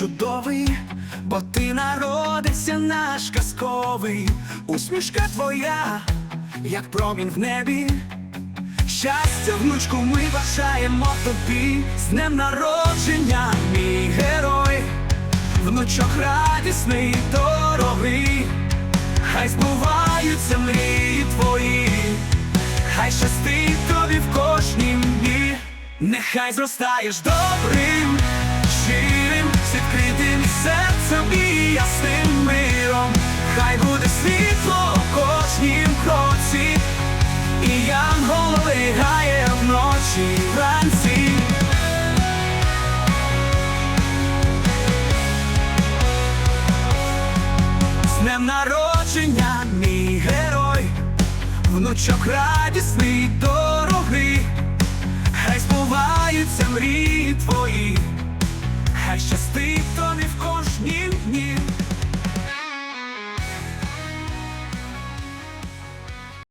чудовий, бо ти народився наш казковий, усмішка твоя, як промінь в небі. Щастя, внучку, ми бажаємо тобі. З днем народження, мій герой, внучок радісний, дорогий, хай збуваються мрії твої, хай щастить тобі в кожнім дні, нехай зростаєш добрим, буде світло в кожнім кроці, і янгол лигає вночі вранці. З днем народження, мій герой, внучок радісний дороги, хай збуваються мрії твої, хай щастить.